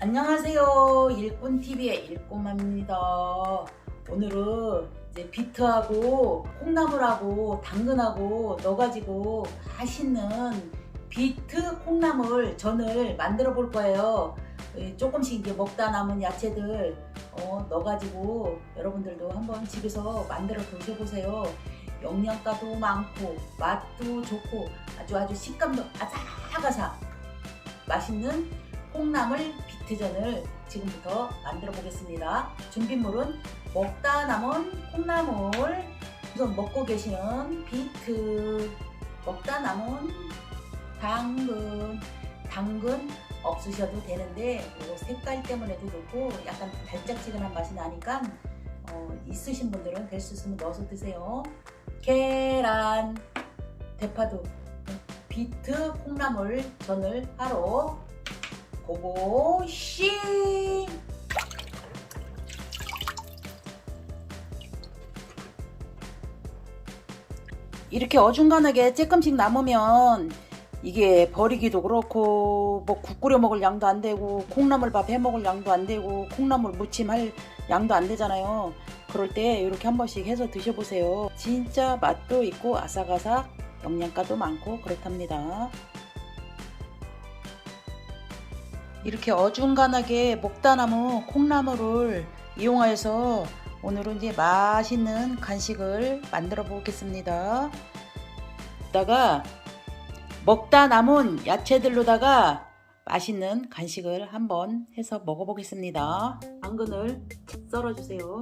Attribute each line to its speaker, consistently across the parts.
Speaker 1: 안녕하세요. 일꾼TV의 일꾼맘입니다. 오늘은 이제 비트하고 콩나물하고 당근하고 넣어가지고 맛있는 비트 콩나물 전을 만들어 볼 거예요. 예, 조금씩 이제 먹다 남은 야채들 어, 넣어가지고 여러분들도 한번 집에서 만들어 드셔보세요. 영양가도 많고 맛도 좋고 아주 아주 식감도 아삭아삭 맛있는 콩나물 비트전을 지금부터 만들어 보겠습니다. 준비물은 먹다 남은 콩나물, 우선 먹고 계시는 비트, 먹다 남은 당근, 당근 없으셔도 되는데 요 색깔 때문에도 좋고 약간 달짝지근한 맛이 나니까 어, 있으신 분들은 될 수 있으면 넣어서 드세요. 계란, 대파도 비트 콩나물 전을 하러 고고씨 이렇게 어중간하게 조금씩 남으면 이게 버리기도 그렇고 뭐 국 끓여 먹을 양도 안 되고 콩나물밥 해 먹을 양도 안 되고 콩나물 무침 할 양도 안 되잖아요. 그럴 때 이렇게 한 번씩 해서 드셔보세요. 진짜 맛도 있고 아삭아삭 영양가도 많고 그렇답니다. 이렇게 어중간하게 목다나무 콩나물을 이용해서 오늘은 이제 맛있는 간식을 만들어 보겠습니다. 이따가 먹다 남은 야채들로다가 맛있는 간식을 한번 해서 먹어보겠습니다. 당근을 썰어주세요.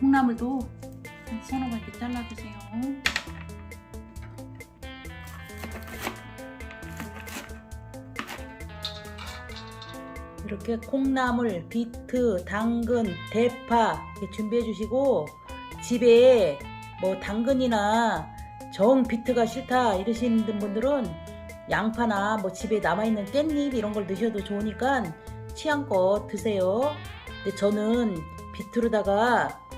Speaker 1: 콩나물도 한 서너 개 잘라주세요. 이렇게 콩나물, 비트, 당근, 대파 이렇게 준비해 주시고 집에 뭐 당근이나 정 비트가 싫다 이러시는 분들은 양파나 뭐 집에 남아있는 깻잎 이런 걸 넣으셔도 좋으니까 취향껏 드세요. 근데 저는 비트로다가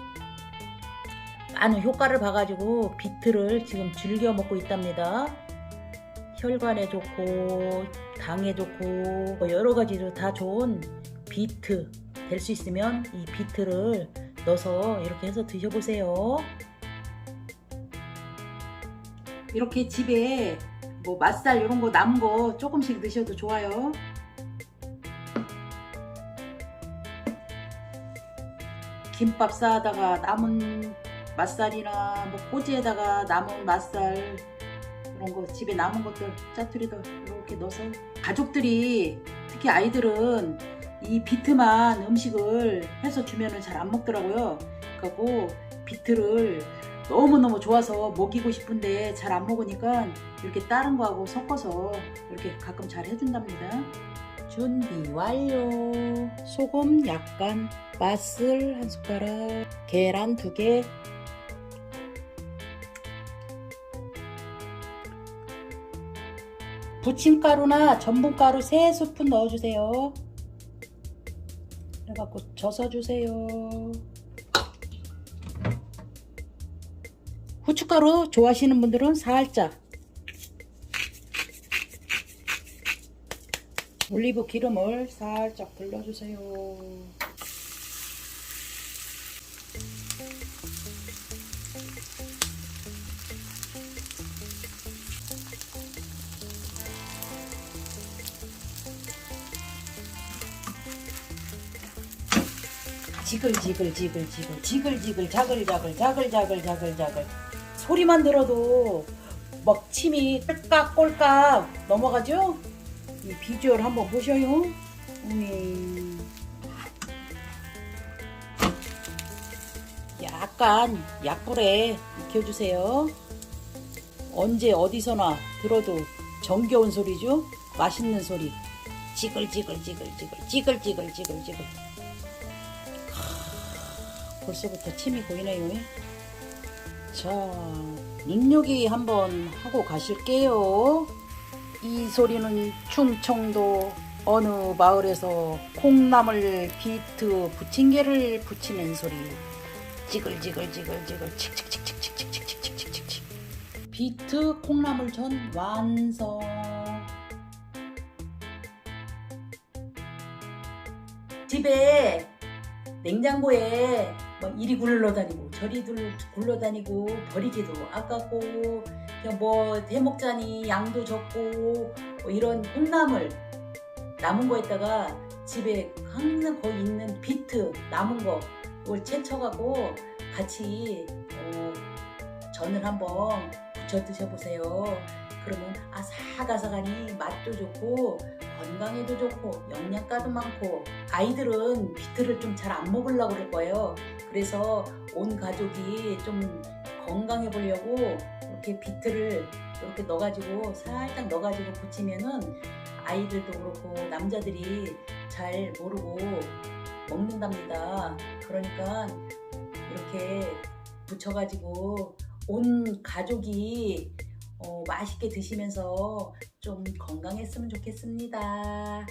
Speaker 1: 많은 효과를 봐가지고 비트를 지금 즐겨 먹고 있답니다. 혈관에 좋고 당에 좋고 뭐 여러 가지로 다 좋은 비트 될 수 있으면 이 비트를 넣어서 이렇게 해서 드셔보세요. 이렇게 집에 뭐 맛살 이런 거 남은 거 조금씩 드셔도 좋아요. 김밥 싸다가 남은 맛살이나 뭐 꼬지에다가 남은 맛살 그런 거 집에 남은 것들 짜투리도 이렇게 넣어서 가족들이 특히 아이들은 이 비트만 음식을 해서 주면은 잘 안 먹더라고요. 그리고 비트를 너무너무 좋아서 먹이고 싶은데 잘 안 먹으니까 이렇게 다른 거하고 섞어서 이렇게 가끔 잘 해준답니다. 준비 완료. 소금 약간, 맛술 한 숟가락, 계란 두 개, 부침가루나 전분가루 3스푼 넣어주세요. 그래갖고 젖어주세요. 후춧가루 좋아하시는 분들은 살짝 올리브 기름을 살짝 둘러주세요. 지글지글 지글지글 지글지글 자글자글 자글자글 자글자글 소리만 들어도 막 침이 꼴깍 꼴깍 넘어가죠? 이 비주얼 한번 보셔요. 우이. 약간 약불에 익혀주세요. 언제 어디서나 들어도 정겨운 소리죠? 맛있는 소리. 지글지글 지글지글 지글지글 지글지글 벌써부터 침이 고이네요. 자, 능력이 한번 하고 가실게요. 이 소리는 충청도 어느 마을에서 콩나물 비트 부침개를 부치는 소리. 지글지글지글지글 칙칙칙칙칙칙칙칙칙칙칙. 비트 콩나물전 완성. 집에 냉장고에 뭐 이리 굴러다니고 저리 둘- 굴러다니고 버리기도 아깝고 뭐 해먹자니 양도 적고 뭐 이런 콩나물 남은 거에다가 집에 항상 거기 있는 비트 남은 거 이걸 채쳐갖고 같이 어, 전을 한번 부쳐 드셔보세요. 그러면 아삭아삭하니 맛도 좋고 건강에도 좋고 영양가도 많고 아이들은 비트를 좀 잘 안 먹으려고 그럴 거예요. 그래서 온 가족이 좀 건강해 보려고 이렇게 비트를 이렇게 넣어가지고 살짝 넣어가지고 부치면은 아이들도 그렇고 남자들이 잘 모르고 먹는답니다. 그러니까 이렇게 부쳐가지고 온 가족이 어, 맛있게 드시면서 좀 건강했으면 좋겠습니다.